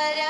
para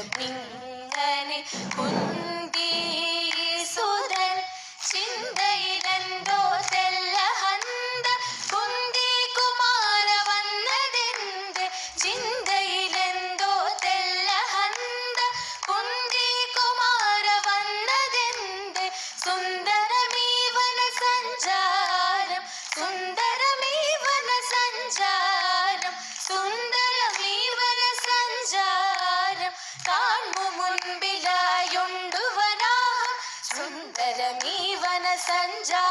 സന്തതമിങ്ങനെ सञ्जा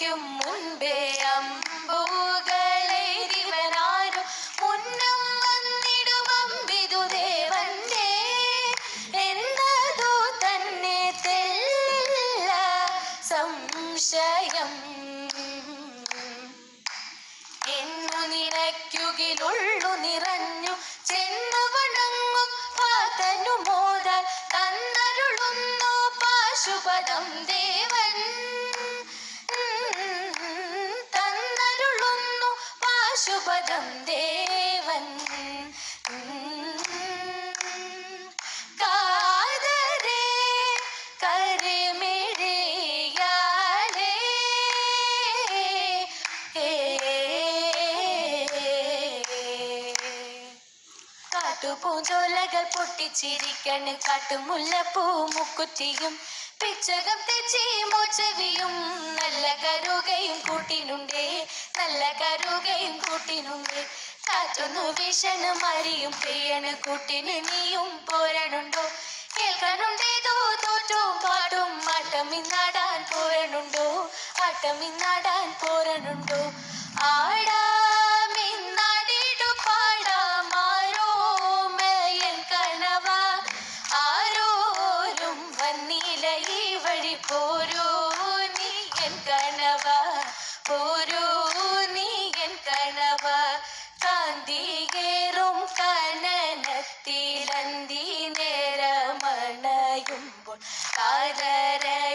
തരയ്ക്കും മുൻപേ അമ്പുകളെ മുന്നം വന്നിടും ദേവന്റെ എന്നതു തന്നെ തെല്ല സംശയം. എന്നു നിനയ്ക്കുകിലുള്ളു നിറഞ്ഞു ചെന്നു വണങ്ങും പാതനു മോദാൽ തന്നരുളുന്നു പാശുപദം ദേവൻ. പാശുപദം ദേവൻ. കാതരേ കരിമിഴിയാലേ. കാട്ടുപൂഞ്ചോലകൾ പൊട്ടിച്ചിരിക്കണ് കാട്ടുമുല്ലപ്പൂ മുക്കുറ്റിയും പിച്ചകം തെച്ചി മോച്ചവിയും നല്ല കരുകയും കൂട്ടിനുണ്ടേ. നല്ല കരുകയും കൂട്ടിനുണ്ട്. കാറ്റൊന്നു വിഷണ് മരിയും പെയ്യണ്. കൂട്ടിന് നീയും പോരണുണ്ടോ? കേൾക്കണുണ്ടേതോ തോറ്റവും പാടും ആട്ടമിന്നാടാൻ പോരണുണ്ടോ? ആട്ടമിന്നാടാൻ പോരണുണ്ടോ? मदर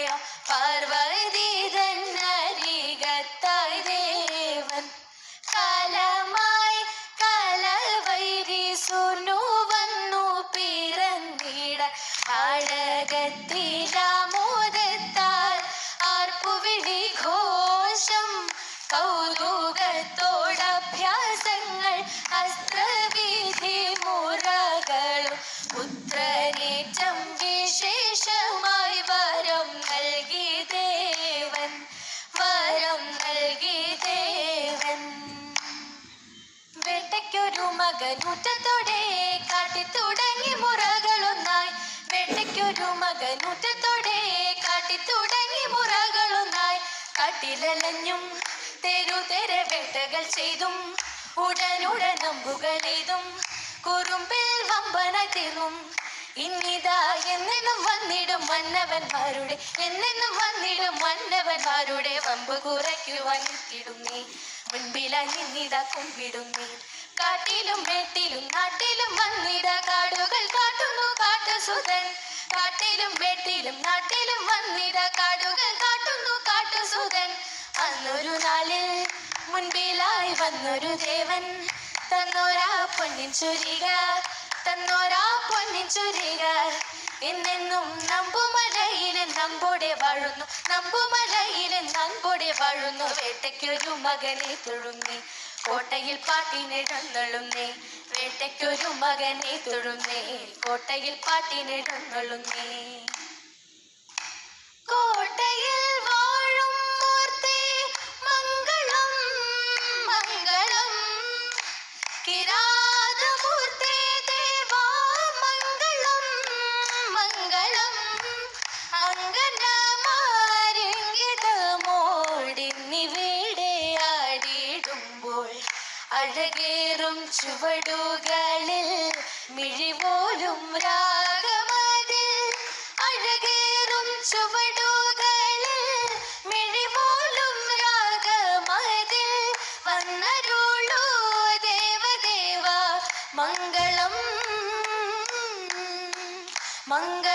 മകനൂറ്റത്തോടെ കാട്ടി തുടങ്ങി മുറകളൊന്നായി. വേട്ടയ്ക്കൊരു മകനൂറ്റത്തോടെ കാട്ടി തുടങ്ങി മുറകളൊന്നായി. കാട്ടിലലഞ്ഞും തെരുതെര വേട്ടകൾ ചെയ്തും ഉടനുടൻ അമ്പുകളെയ്തും കുറുമ്പിൽ വമ്പന തീർന്നും. ഇന്നിതാ എന്നെന്നും വന്നിടും മന്നവന്മാരുടെ എന്നെന്നും വന്നിടും മന്നവന്മാരുടെ വമ്പ് കുറയ്ക്കുവാൻ കിടുന്നേ മുൻപിലാ നിന്നിതാ കുമ്പിടുന്നേ കാട്ടിലും മേട്ടിലും നാട്ടിലും വന്നിട കാടുകൾ കാട്ടുന്നു കാട്ടുസുതൻ കാട്ടിലും മേട്ടിലും നാട്ടിലും വന്നിട കാടുകൾ കാട്ടുന്നു കാട്ടുസുതൻ അന്നൊരു നാളിൽ മുൻപിലായി വന്നൊരു ദേവൻ. തന്നോരാ പൊന്നിൻ ചുരിക തന്നോരാ പൊന്നിൻ ചുരിക. എന്നെന്നും നമ്പുമലയിലെ നമ്പോടെ വാഴുന്നു നമ്പുമലയിലെ നമ്പോടെ വാഴുന്നു. വേട്ടയ്ക്കൊരു മകനെ തൊഴുന്നേ. കോട്ടയിൽ പാട്ടിനിടന്നള്ളുന്നേ വേട്ടയ്ക്കൊരു മകനെ തൊഴുന്നേ. കോട്ടയിൽ പാട്ടിനിടന്നള്ളുന്നേ അഴകേറും ചുവടുകളിൽ മിഴിപോലും രാഗമതിൽ. അഴകേറും ചുവടുകളിൽ മിഴിപോലും രാഗമതിൽ. വന്നരുളൂ ദേവദേവ മംഗളം മംഗ